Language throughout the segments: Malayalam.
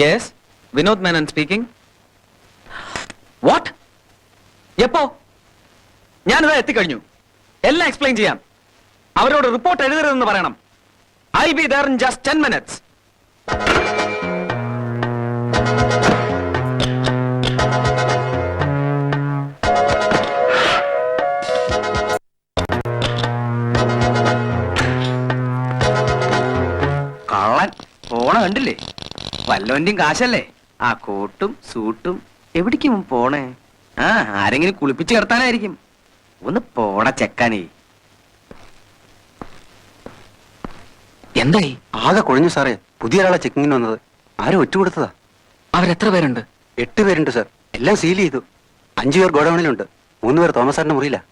Yes Vinod Menon speaking what എപ്പോ? ഞാനിതാ എത്തിക്കഴിഞ്ഞു. എല്ലാം എക്സ്പ്ലെയിൻ ചെയ്യാം. അവരോട് റിപ്പോർട്ട് എഴുതരുതെന്ന് പറയണം. I be there in just ten minutes കള്ളൻ. പോണ കണ്ടില്ലേ? വല്ലവന്റെയും കാശല്ലേ? ആ കോട്ടും സൂട്ടും എവിടേക്കും പോണേ? ആ ആരെങ്കിലും കുളിപ്പിച്ച് കിടത്താനായിരിക്കും. ഒന്ന് പോണ ചെക്കാനേ. എന്തായി? ആകെ കുഴഞ്ഞു സാറേ. പുതിയ ഒരാളെ ചെക്കിങ്ങിന് വന്നത്. ആരും ഒറ്റ കൊടുത്തതാ അവരെത്ര പേരുണ്ട്? എട്ട് പേരുണ്ട് സാർ. എല്ലാം സീൽ ചെയ്തു. അഞ്ചു പേർ ഗോഡൗണിലുണ്ട്. മൂന്ന് പേർ തോമസ് സാറിന്റെ മുറിയില്ല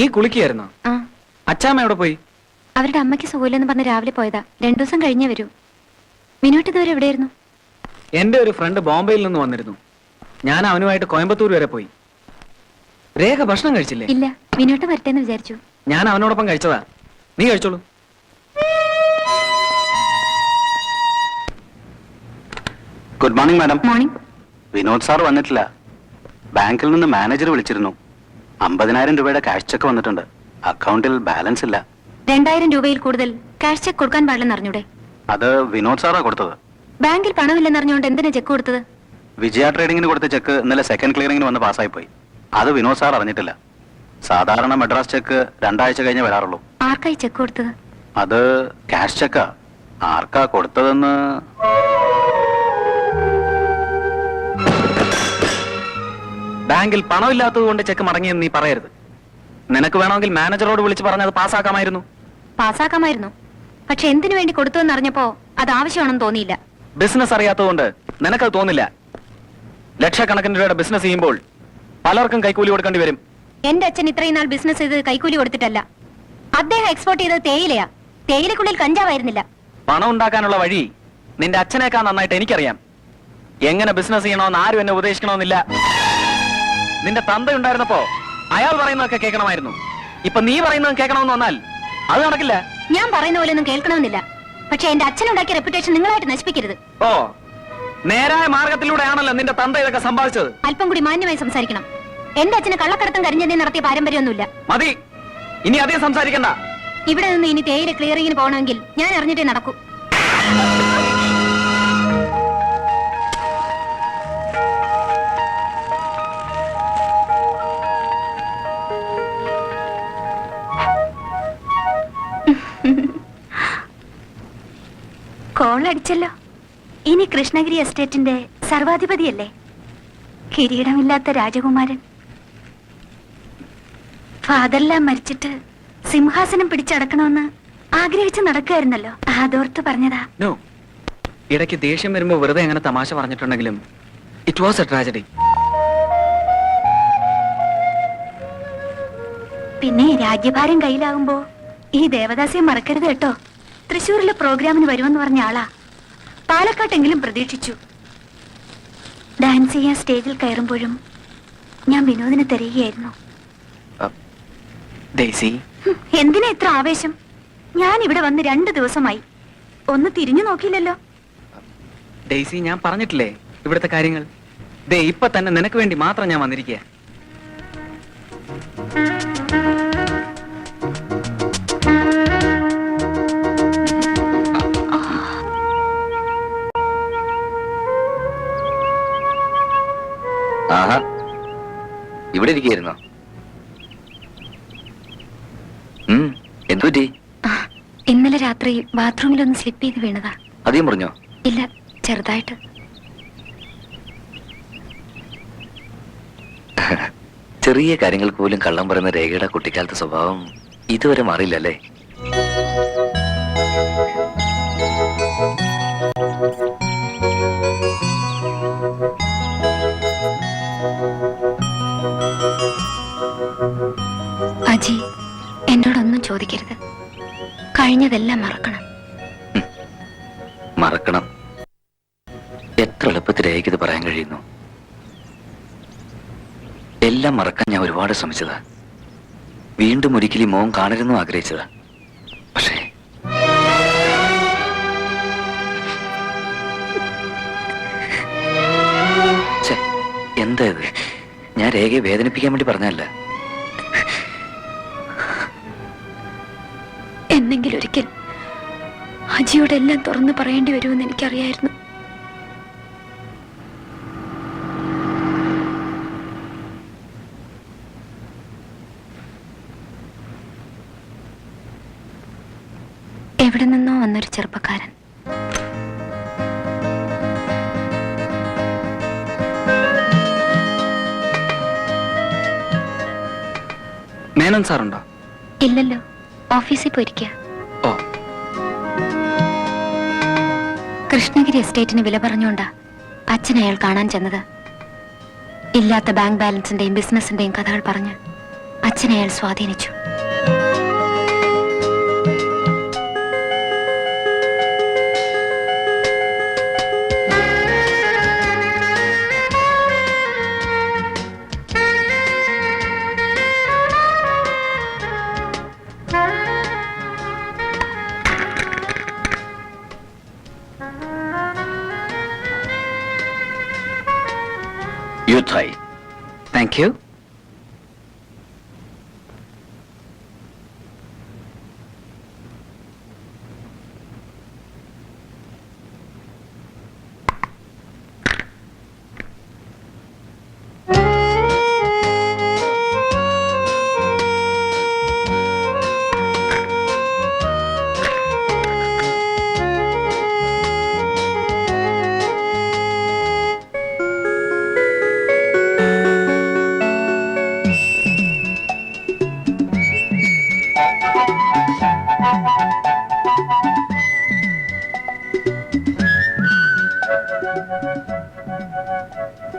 നീ കുളിക്കുകയായിരുന്നോ ആ. അച്ചാമ്മ എവിടെ പോയി? അവരുടെ അമ്മയ്ക്ക് സുഖമില്ലെന്ന് പറഞ്ഞ് രാവിലെ പോയതാ. രണ്ടു ദിവസം കഴിഞ്ഞേ വരൂ. മിനോട്ട് ഇതുവരെ എവിടെയായിരുന്നു? എന്റെ ഒരു ഫ്രണ്ട് ബോംബെയിൽ നിന്ന് വന്നിരുന്നു. ഞാൻ അവനുമായിട്ട് കോയമ്പത്തൂർ വരെ പോയി. രേഖ ഭക്ഷണം കഴിച്ചില്ലേ? ഇല്ല മിനോട്ട് വരട്ടെന്ന് വിചാരിച്ചു. ഞാൻ അവനോടൊപ്പം കഴിച്ചതാ. നീ കഴിച്ചോളൂ. Good morning madam. Morning. Vinod sir വന്നിട്ടില്ല. ബാങ്കിൽ നിന്ന് മാനേജർ വിളിച്ചിരുന്നു. അമ്പതിനായിരം രൂപയുടെ ക്യാഷ് ചെക്ക് വന്നിട്ടുണ്ട്. അക്കൗണ്ടിൽ ബാലൻസ് ഇല്ല. രണ്ടായിരം രൂപയിൽ കൂടുതൽ ക്യാഷ് ചെക്ക് കൊടുക്കാൻ പാടില്ലെന്ന് അറിഞ്ഞൂടെ? അത് വിനോദ് സാറാ കൊടുത്തത്. ബാങ്കിൽ പണമില്ലെന്ന് അറിഞ്ഞുകൊണ്ട് എന്തിനാ ചെക്ക് കൊടുത്തത്? വിജയ ട്രേഡിംഗിന് കൊടുത്ത ചെക്ക് ഇന്നലെ സെക്കൻഡ് ക്ലിയറിംഗിന് വന്ന് പാസ്സായി പോയി അത് വിനോദ് സാർ അറിഞ്ഞിട്ടില്ല. സാധാരണ മദ്രാസ് ചെക്ക് രണ്ടാഴ്ച കഴിഞ്ഞേ വരാറുള്ളൂ. ആർക്കായി ചെക്ക് കൊടുത്തത്? അത് ക്യാഷ് ചെക്കാ ആർക്കാ കൊടുത്തതെന്ന്? ബാങ്കിൽ പണമില്ലാത്തത് കൊണ്ട് ചെക്ക് മടങ്ങിയെന്ന് നീ പറയരുത്. നിനക്ക് വേണമെങ്കിൽ മാനേജറോട് വിളിച്ച് പറഞ്ഞ് അത് പാസ്സാക്കാമായിരുന്നു. പാസ്സാക്കാമായിരുന്നു. പക്ഷെ എന്തിനു വേണ്ടി കൊടുത്തുവെന്ന് അറിഞ്ഞപ്പോ അത് ആവശ്യമാണെന്ന് തോന്നിയില്ല. ബിസിനസ് അറിയാത്തതുകൊണ്ട് നിനക്കത് തോന്നില്ല. ലക്ഷക്കണക്കിന് രൂപയുടെ ബിസിനസ് ചെയ്യുമ്പോൾ പലർക്കും കൈക്കൂലി കൊടുക്കേണ്ടി വരും. എന്റെ അച്ഛൻ ഇത്രയും നാൾ ബിസിനസ് ചെയ്ത് കൈക്കൂലി കൊടുത്തിട്ടല്ല. അദ്ദേഹം എക്സ്പോർട്ട് ചെയ്തത് തേയിലയാ. തേയിലക്കുള്ളിൽ കഞ്ചാവായിരുന്നില്ല. പണം ഉണ്ടാക്കാനുള്ള വഴി നിന്റെ അച്ഛനേക്കാൾ നന്നായിട്ട് എനിക്കറിയാം. എങ്ങനെ ബിസിനസ് ചെയ്യണമെന്ന് ആരും എന്നെ ഉപദേശിക്കണമെന്നില്ല. നിന്റെ തന്ത ഉണ്ടായിരുന്നപ്പോ അയാൾ പറയുന്നതൊക്കെ കേൾക്കണമായിരുന്നു. ഇപ്പൊ നീ പറയുന്നത് കേൾക്കണമെന്ന് വന്നാൽ അത് നടക്കില്ല. ഞാൻ പറയുന്ന പോലെ ഒന്നും കേൾക്കണമെന്നില്ല. പക്ഷെ എന്റെ അച്ഛനുണ്ടാക്കിയ റെപ്യൂട്ടേഷൻ നിങ്ങളായിട്ട് നശിപ്പിക്കരുത്. ഓ നേരായ മാർഗത്തിലൂടെയാണല്ലോ നിന്റെ തന്ത ഇതൊക്കെ സമ്പാദിച്ചത്. അല്പം കൂടി മാന്യമായി സംസാരിക്കണം. എന്റെ അച്ഛന് കള്ളക്കടത്തും കരിഞ്ഞതേ നടത്തിയ പാരമ്പര്യമൊന്നുമില്ല. മതി. ഇനി അധികം സംസാരിക്കണ്ട. ഇവിടെ നിന്ന് ഇനി തേയില ക്ലിയറിങ്ങിന് പോകണമെങ്കിൽ ഞാൻ അറിഞ്ഞിട്ടേ നടക്കൂ. അടിച്ചല്ലോ. ഇനി കൃഷ്ണഗിരി എസ്റ്റേറ്റിന്റെ സർവാധിപതിയല്ലേ? കിരീടമില്ലാത്ത രാജകുമാരൻ. ഫാദറെല്ലാം മരിച്ചിട്ട് സിംഹാസനം പിടിച്ചടക്കണമെന്ന് ആഗ്രഹിച്ച് നടക്കുകയായിരുന്നല്ലോ. അതോർത്ത് പറഞ്ഞതാ. നോ. ഇടയ്ക്ക് ദേഷ്യം വരുമ്പോ വെറുതെ അങ്ങനെ തമാശ പറഞ്ഞിട്ടുണ്ടെങ്കിലും ഇറ്റ് വാസ് എ ട്രാജഡി പിന്നെ രാജ്യഭാരം കയ്യിലാകുമ്പോ ഈ ദേവദാസിയെ മറക്കരുത് കേട്ടോ. തൃശ്ശൂരിലെ പ്രോഗ്രാമിന് വരുമെന്ന് പറഞ്ഞ ആളാ. പാലക്കാട്ടെങ്കിലും പ്രതീക്ഷിച്ചു. ഡാൻസ് ചെയ്യാൻ സ്റ്റേജിൽ കയറുമ്പോഴും ഞാൻ വിനോദിനെ തിരയുകയായിരുന്നു. എന്തിനാ ഇത്ര ആവേശം? ഞാൻ ഇവിടെ വന്ന് രണ്ടു ദിവസമായി. ഒന്ന് തിരിഞ്ഞു നോക്കിയില്ലല്ലോ. ഡെയ്സി ഞാൻ പറഞ്ഞിട്ടില്ലേ ഇവിടുത്തെ കാര്യങ്ങൾ? ദേ ഇപ്പൊ തന്നെ നിനക്ക് വേണ്ടി മാത്രം ഞാൻ വന്നിരിക്കുക ആഹാ. ഇവിടെ ഇരിക്കുന്നോ എന്തു പറ്റി? ഇന്നലെ രാത്രി ബാത്റൂമിൽ ഒന്ന് സ്ലിപ്പ് ചെയ്ത് വീണതാ. അധികം പറഞ്ഞോ? ഇല്ല ചെറുതായിട്ട്. ചെറിയ കാര്യങ്ങൾക്ക് പോലും കള്ളം പറയുന്ന രേഖയുടെ കുട്ടിക്കാലത്തെ സ്വഭാവം ഇതുവരെ മാറിയില്ലല്ലേ? ചോദിക്കരുത്. കഴിഞ്ഞതെല്ലാം മറക്കണം. മറക്കണം. എത്ര എളുപ്പത്തിൽ ഇത് പറയാൻ കഴിയുന്നു. എല്ലാം മറക്കാൻ ഞാൻ ഒരുപാട് ശ്രമിച്ചതാ. വീണ്ടും ഒരിക്കലും മോൻ കാണരുന്നു ആഗ്രഹിച്ചതാ. പക്ഷേ എന്താ ഇത്? ഞാൻ രേഖയെ വേദനിപ്പിക്കാൻ വേണ്ടി പറഞ്ഞല്ല എന്നെങ്കിലും ഒരിക്കൽ അജിയോട് എല്ലാം തുറന്നു പറയേണ്ടി വരുമെന്ന് എനിക്കറിയായിരുന്നു. എവിടെ നിന്നോ വന്നൊരു ചെറുപ്പക്കാരൻ. മേനൻ സാറുണ്ടോ? ഇല്ലല്ലോ ഓഫീസിൽ പോയിരിക്കുക കൃഷ്ണഗിരി എസ്റ്റേറ്റിന് വില പറഞ്ഞുകൊണ്ടാ അച്ഛൻ അയാൾ കാണാൻ ചെന്നത്. ഇല്ലാത്ത ബാങ്ക് ബാലൻസിന്റെയും ബിസിനസിന്റെയും കഥകൾ പറഞ്ഞ് അച്ഛനെ അയാൾ സ്വാധീനിച്ചു.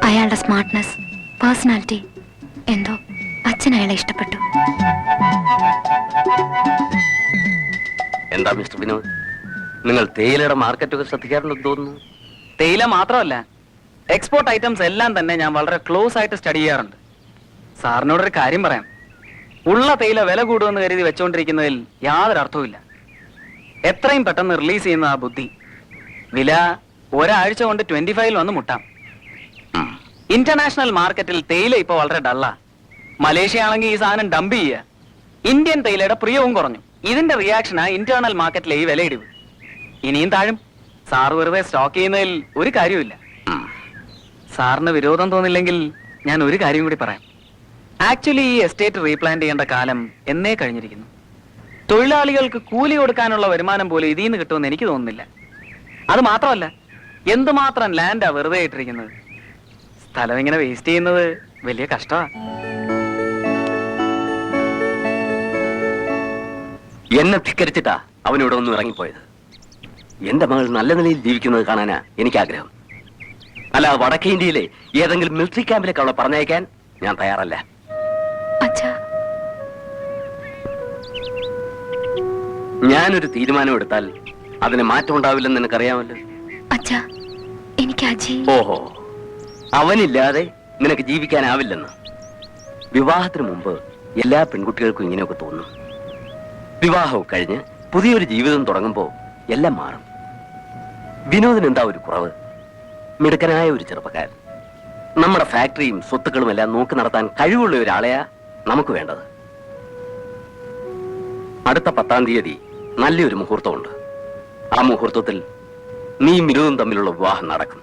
അയാളുടെ സ്മാർട്ട്നെസ് പേഴ്സണാലിറ്റി എന്തോ അച്ഛൻ അയാളെ ഇഷ്ടപ്പെട്ടു. എന്താ മിസ്റ്റർ വിനോദ്? നിങ്ങൾ തേയിലയുടെ മാർക്കറ്റൊക്കെ ശ്രദ്ധിക്കാറുണ്ടെന്ന് തോന്നുന്നു. തേയില മാത്രമല്ല എക്സ്പോർട്ട് ഐറ്റംസ് എല്ലാം തന്നെ ഞാൻ വളരെ ക്ലോസ് ആയിട്ട് സ്റ്റഡി ചെയ്യാറുണ്ട്. സാറിനോടൊരു കാര്യം പറയാം. ഉള്ള തേയില വില കൂടുമെന്ന് കരുതി വെച്ചുകൊണ്ടിരിക്കുന്നതിൽ യാതൊരു അർത്ഥവുമില്ല എത്രയും പെട്ടെന്ന് റിലീസ് ചെയ്യുന്ന ആ ബുദ്ധി വില ഒരാഴ്ച കൊണ്ട് ട്വന്റി ഫൈവിൽ വന്ന് മുട്ടാം. ഇന്റർനാഷണൽ മാർക്കറ്റിൽ തേയില ഇപ്പോൾ വളരെ ഡള്ളാ മലേഷ്യ ആണെങ്കിൽ ഈ സാധനം ഡംപ് ചെയ്യുക ഇന്ത്യൻ തേയിലയുടെ പ്രിയവും കുറഞ്ഞു. ഇതിന്റെ റിയാക്ഷനാ ഇന്റേണൽ മാർക്കറ്റിലെ ഈ വിലയിടിവ്. ഇനിയും താഴും. സാർ വെറുതെ സ്റ്റോക്ക് ചെയ്യുന്നതിൽ ഒരു കാര്യവുമില്ല. സാറിന് വിരോധം തോന്നില്ലെങ്കിൽ ഞാൻ ഒരു കാര്യം കൂടി പറയാം. ആക്ച്വലി ഈ എസ്റ്റേറ്റ് റീപ്ലാന്റ് ചെയ്യേണ്ട കാലം എന്നേ കഴിഞ്ഞിരിക്കുന്നു. തൊഴിലാളികൾക്ക് കൂലി കൊടുക്കാനുള്ള വരുമാനം പോലും ഇതിൽ നിന്ന് കിട്ടുമെന്ന് എനിക്ക് തോന്നുന്നില്ല. അത് മാത്രമല്ല എന്തുമാത്രം ലാൻഡാ വെറുതെ ഇട്ടിരിക്കുന്നത്? സ്ഥലം ഇങ്ങനെ വേസ്റ്റ് ചെയ്യുന്നത് വലിയ കഷ്ടമാ. എന്നെ ധിക്കരിച്ചിട്ടാ അവനിവിടെ ഒന്നും ഇറങ്ങിപ്പോയത്. എന്റെ മകൾ നല്ല നിലയിൽ ജീവിക്കുന്നത് കാണാനാ എനിക്ക് ആഗ്രഹം അല്ല വടക്കേ ഇന്ത്യയിലെ ഏതെങ്കിലും മിലിറ്ററി ക്യാമ്പിലേക്ക് അവളെ പറഞ്ഞയക്കാൻ ഞാൻ തയ്യാറല്ല. അച്ഛാ. ഞാനൊരു തീരുമാനം എടുത്താൽ അതിന് മാറ്റം ഉണ്ടാവില്ലെന്ന് നിനക്കറിയാമല്ലോ. എനിക്ക് അജി ഓഹോ അവനില്ലാതെ നിനക്ക് ജീവിക്കാനാവില്ലെന്ന്. വിവാഹത്തിന് മുമ്പ് എല്ലാ പെൺകുട്ടികൾക്കും ഇങ്ങനെയൊക്കെ തോന്നും. വിവാഹവും കഴിഞ്ഞ് പുതിയൊരു ജീവിതം തുടങ്ങുമ്പോൾ എല്ലാം മാറും. വിനോദിന് എന്താ ഒരു കുറവ്? മിടുക്കനായ ഒരു ചെറുപ്പക്കാരൻ. നമ്മുടെ ഫാക്ടറിയും സ്വത്തുക്കളും എല്ലാം നോക്കി നടത്താൻ കഴിവുള്ള ഒരാളെയാ നമുക്ക് വേണ്ടത്. അടുത്ത പത്താം തീയതി നല്ലൊരു മുഹൂർത്തമുണ്ട്. ആ മുഹൂർത്തത്തിൽ നീയും വിനോദും തമ്മിലുള്ള വിവാഹം നടക്കും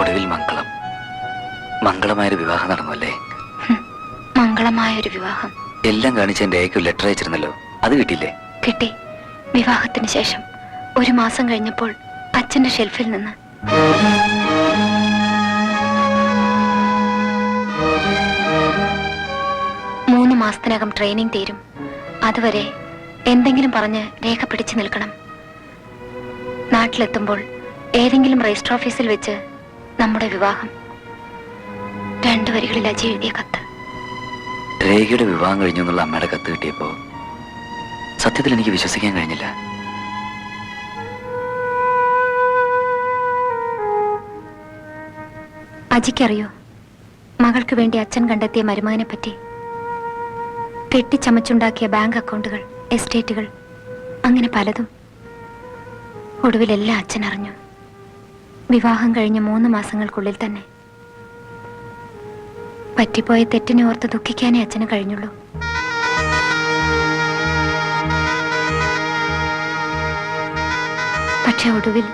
ഒടുവിൽ മംഗളം. മംഗളമായൊരു വിവാഹം നടന്നല്ലേ? മംഗളമായ ഒരു വിവാഹം. എല്ലാം കാണിച്ച് എന്റെ അയക്കു ലെറ്റർ അയച്ചിരുന്നല്ലോ. അത് കിട്ടിയില്ലേ? കിട്ടി. വിവാഹത്തിന് ശേഷം ഒരു മാസം കഴിഞ്ഞപ്പോൾ അച്ഛന്റെ ഷെൽഫിൽ നിന്ന് മൂന്ന് മാസത്തിനകം ട്രെയിനിങ് തീരും. അതുവരെ എന്തെങ്കിലും പറഞ്ഞ് രേഖ പിടിച്ചു നിൽക്കണം. നാട്ടിലെത്തുമ്പോൾ ഏതെങ്കിലും രജിസ്റ്റർ ഓഫീസിൽ വെച്ച് നമ്മുടെ വിവാഹം. രണ്ടു വരികളിൽ അജി എഴുതിയ കത്ത്. രേഖയുടെ വിവാഹം കഴിഞ്ഞു എന്നുള്ള അമ്മയുടെ കത്ത് കിട്ടിയപ്പോ സത്യത്തിൽ എനിക്ക് വിശ്വസിക്കാൻ കഴിഞ്ഞില്ല. അജിക്കറിയോ? മകൾക്ക് വേണ്ടി അച്ഛൻ കണ്ടെത്തിയ മരുമകനെ പറ്റി കെട്ടിച്ചമച്ചുണ്ടാക്കിയ ബാങ്ക് അക്കൗണ്ടുകൾ എസ്റ്റേറ്റുകൾ അങ്ങനെ പലതും ഒടുവിലെല്ലാം അച്ഛൻ അറിഞ്ഞു. വിവാഹം കഴിഞ്ഞ മൂന്ന് മാസങ്ങൾക്കുള്ളിൽ തന്നെ. പറ്റിപ്പോയ തെറ്റിനെ ഓർത്ത് ദുഃഖിക്കാനേ അച്ഛന് കഴിഞ്ഞുള്ളൂ. പക്ഷെ ഒടുവിൽ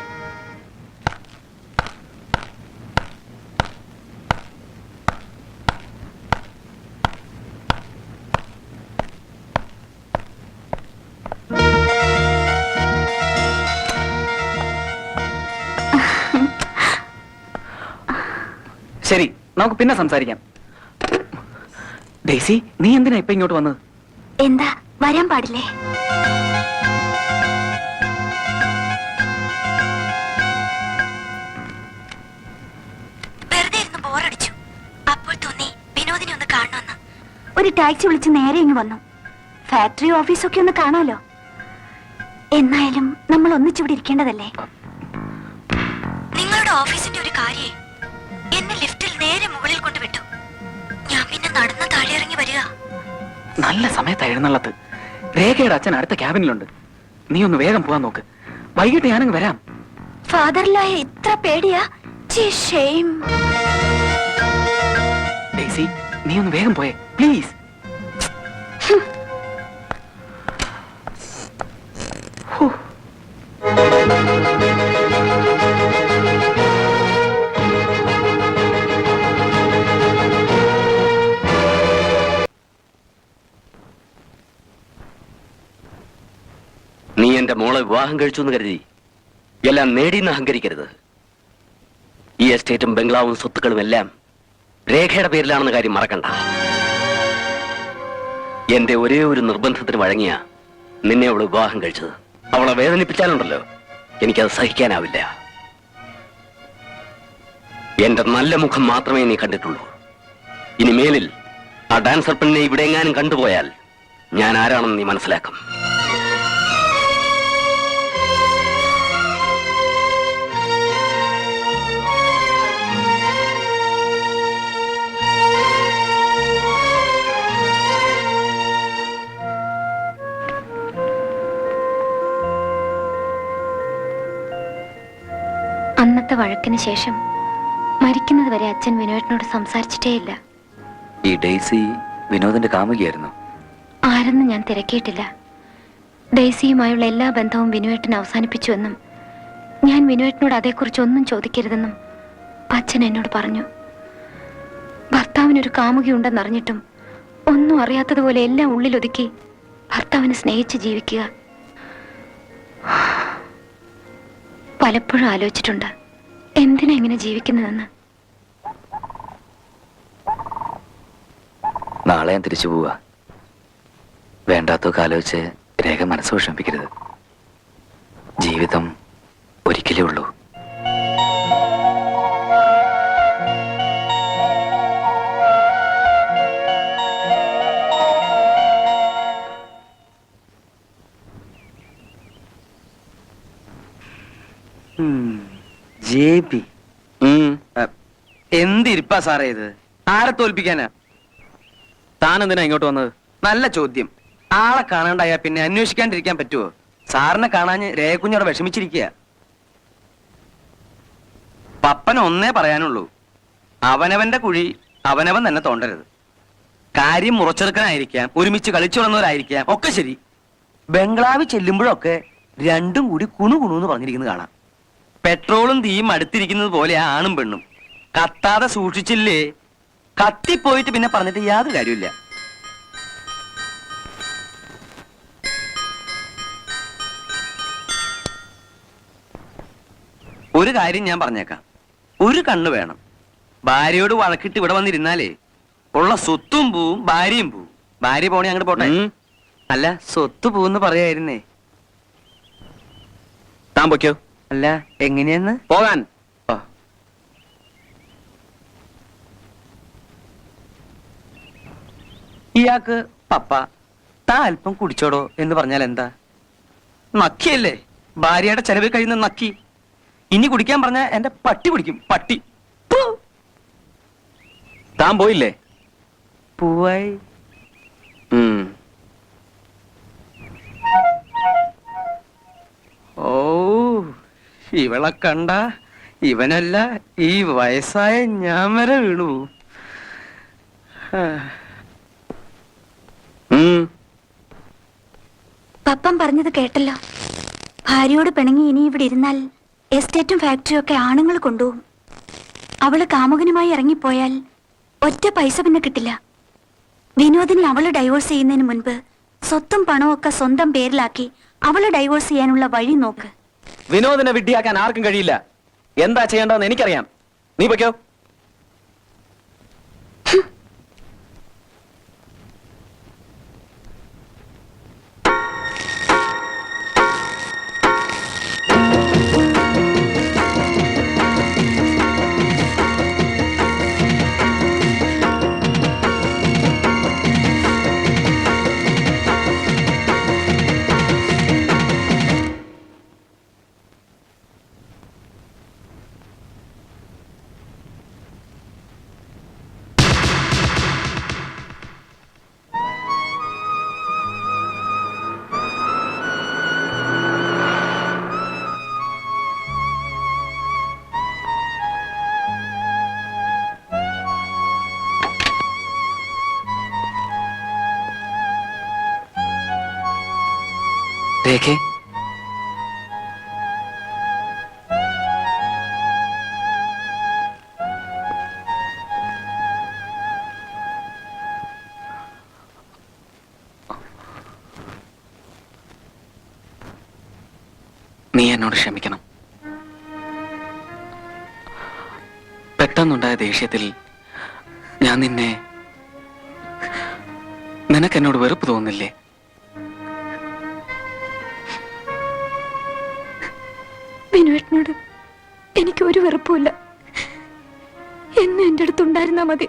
നമുക്ക് പിന്നെ സംസാരിക്കാം. ഡേസി നീ എന്തിനാ ഇപ്പൊ ഇങ്ങോട്ട് വന്നത്? എന്താ വരാൻ പാടില്ലേ? വെറുതെ ബോറടിച്ചു. അപ്പോൾ തോന്നി വിനോദിനെ ഒന്ന് കാണണമെന്ന്. ഒരു ടാക്സി വിളിച്ച് നേരെ ഇങ്ങ് വന്നു. ഫാക്ടറി ഓഫീസൊക്കെ ഒന്ന് കാണാലോ? എന്നായാലും നമ്മൾ ഒന്നിച്ചിവിടെ ഇരിക്കേണ്ടതല്ലേ? നിങ്ങളുടെ ഓഫീസിന്റെ ഒരു കാര്യം എന്നെ നേരെ മുകളിൽ കൊണ്ടുവിട്ടു. ഞാൻ പിന്നെ നടന്ന് താഴെ ഇറങ്ങി വരിക. നല്ല സമയത്ത് എഴുന്നള്ളത്ത് രേഖയുടെ അച്ഛൻ അടുത്ത ക്യാബിനിലുണ്ട്. നീ ഒന്ന് വേഗം പോവാൻ നോക്ക്. വൈകിട്ട് ഞാനങ്ങ് വരാം. ഫാദറിലായ ഇത്ര പേടിയാ? ഷെയിം. ഡേസി നീ ഒന്ന് വേഗം പോയേ. പ്ലീസ്. എന്റെ മോളെ വിവാഹം കഴിച്ചു എന്ന് കരുതി. എല്ലാം നേടിയെന്ന് അഹങ്കരിക്കരുത്. ഈ എസ്റ്റേറ്റും ബംഗ്ലാവും സ്വത്തുക്കളും എല്ലാം രേഖയുടെ പേരിലാണെന്ന കാര്യം മറക്കണ്ട. എന്റെ ഒരേ ഒരു നിർബന്ധത്തിന് വഴങ്ങിയ നിന്നെ അവൾ വിവാഹം കഴിച്ചത്. അവളെ വേദനിപ്പിച്ചാലുണ്ടല്ലോ. എനിക്കത് സഹിക്കാനാവില്ല. എന്റെ നല്ല മുഖം മാത്രമേ നീ കണ്ടിട്ടുള്ളൂ. ഇനി മേലിൽ ആ ഡാൻസർ പെണ്ണിനെ ഇവിടെ എങ്ങാനും കണ്ടുപോയാൽ ഞാൻ ആരാണെന്ന് നീ മനസ്സിലാക്കും. അന്നത്തെ വഴക്കിന് ശേഷം മരിക്കുന്നത് വരെ അച്ഛൻ വിനോദിനോട് സംസാരിച്ചിട്ടേയില്ല ഈ ഡെയ്സി വിനോദിന്റെ കാമുകിയായിരുന്നു? ആരെന്ന് ഞാൻ തിരക്കിയിട്ടില്ല. ഡെയ്സിയുമായുള്ള എല്ലാ ബന്ധവും വിനുവേട്ടൻ അവസാനിപ്പിച്ചുവെന്നും ഞാൻ വിനുവേട്ടനോട് അതേക്കുറിച്ച് ഒന്നും ചോദിക്കരുതെന്നും അച്ഛൻ എന്നോട് പറഞ്ഞു. ഭർത്താവിനൊരു കാമുകിയുണ്ടെന്നറിഞ്ഞിട്ടും ഒന്നും അറിയാത്തതുപോലെ എല്ലാം ഉള്ളിലൊതുക്കി ഭർത്താവിനെ സ്നേഹിച്ച് ജീവിക്കുക. പലപ്പോഴും ആലോചിച്ചിട്ടുണ്ട്. എന്തിനാ ഇങ്ങനെ ജീവിക്കുന്നതെന്ന്? നാളെ ഞാൻ തിരിച്ചു പോവാ. വേണ്ടാത്തൊക്കെ ആലോചിച്ച് രേഖ മനസ്സ് വിഷമിപ്പിക്കരുത്. ജീവിതം എന്തിരിപ്പാ സാറേ ഇത്. ആരെ തോൽപ്പിക്കാനാ താൻ എന്തിനാ ഇങ്ങോട്ട് വന്നത്? നല്ല ചോദ്യം. ആളെ കാണാണ്ടായാ പിന്നെ അന്വേഷിക്കാണ്ടിരിക്കാൻ പറ്റുമോ സാറിനെ കാണാഞ്ഞ് രേഖക്കുഞ്ഞോടെ വിഷമിച്ചിരിക്കുക. പപ്പൻ ഒന്നേ പറയാനുള്ളൂ. അവനവന്റെ കുഴി അവനവൻ തന്നെ തോണ്ടരുത്. കാര്യം മുറച്ചെടുക്കാനായിരിക്കാം ഒരുമിച്ച് കളിച്ചു വളർന്നവരായിരിക്കാം ഒക്കെ ശരി. ബംഗ്ലാവിൽ ചെല്ലുമ്പോഴൊക്കെ രണ്ടും കൂടി കുണു കുണു എന്ന് പറഞ്ഞിരിക്കുന്നത് കാണാം. പെട്രോളും തീയും അടുത്തിരിക്കുന്നത് പോലെ ആണും പെണ്ണും. കത്താതെ സൂക്ഷിച്ചില്ലേ? കത്തിപ്പോയിട്ട് പിന്നെ പറഞ്ഞിട്ട് യാതൊരു കാര്യമില്ല ഒരു കാര്യം ഞാൻ പറഞ്ഞേക്കാം. ഒരു കണ്ണ് വേണം. ഭാര്യയോട് വഴക്കിട്ട് ഇവിടെ വന്നിരുന്നാലേ ഉള്ള സ്വത്തും പോവും ഭാര്യയും പോവും. ഭാര്യ പോണേ അങ്ങോട്ട് പോട്ടെ. അല്ല സ്വത്ത് പോവെന്ന് പറയായിരുന്നേ. താൻ പൊയ്ക്കോ. അല്ല എങ്ങനെയെന്ന്? പോകാൻ ഓ. ഇയാൾക്ക് പപ്പ താ അല്പം കുടിച്ചോടോ എന്ന് പറഞ്ഞാൽ എന്താ നക്കിയല്ലേ ഭാര്യയുടെ ചെലവിൽ കഴിയുന്ന നക്കി ഇനി കുടിക്കാൻ പറഞ്ഞ എന്റെ പട്ടി കുടിക്കും പട്ടി. താൻ പോയില്ലേ പൂവായി ഉം. ഓ ഇവളെ കണ്ട ഇവനല്ല ഈ വയസ്സായ ഞാൻ വരെ വീണു. ആ. ഉം. പപ്പൻ പറഞ്ഞത് കേട്ടല്ലോ. ഭാര്യയോട് പിണങ്ങി ഇനി ഇവിടെ ഇരുന്നാൽ എസ്റ്റേറ്റും ഫാക്ടറിയും ഒക്കെ ആണുങ്ങൾ കൊണ്ടുപോകും. അവൾ കാമുകനുമായി ഇറങ്ങിപ്പോയാൽ ഒറ്റ പൈസ പിന്നെ കിട്ടില്ല. വിനോദിനി അവൾ ഡൈവോഴ്സ് ചെയ്യുന്നതിന് മുൻപ് സ്വത്തും പണവും ഒക്കെ സ്വന്തം പേരിലാക്കി അവൾ ഡൈവോഴ്സ് ചെയ്യാനുള്ള വഴി നോക്ക്. വിനോദിനെ വിഡ്ഢിയാക്കാൻ ആർക്കും കഴിയില്ല. എന്താ ചെയ്യേണ്ടതെന്ന് എനിക്കറിയാം. നീ പൊയ്ക്കോ. രേഖേ. നീ എന്നോട് ക്ഷമിക്കണം. പെട്ടെന്നുണ്ടായ ദേഷ്യത്തിൽ ഞാൻ നിന്നെ നിനക്കെന്നോട് വെറുപ്പ് തോന്നില്ലേ? വിനുവേട്ടനോട് എനിക്ക് ഒരു വെറുപ്പുമില്ല. എന്നും എന്റെ അടുത്തുണ്ടായിരുന്നാ മതി.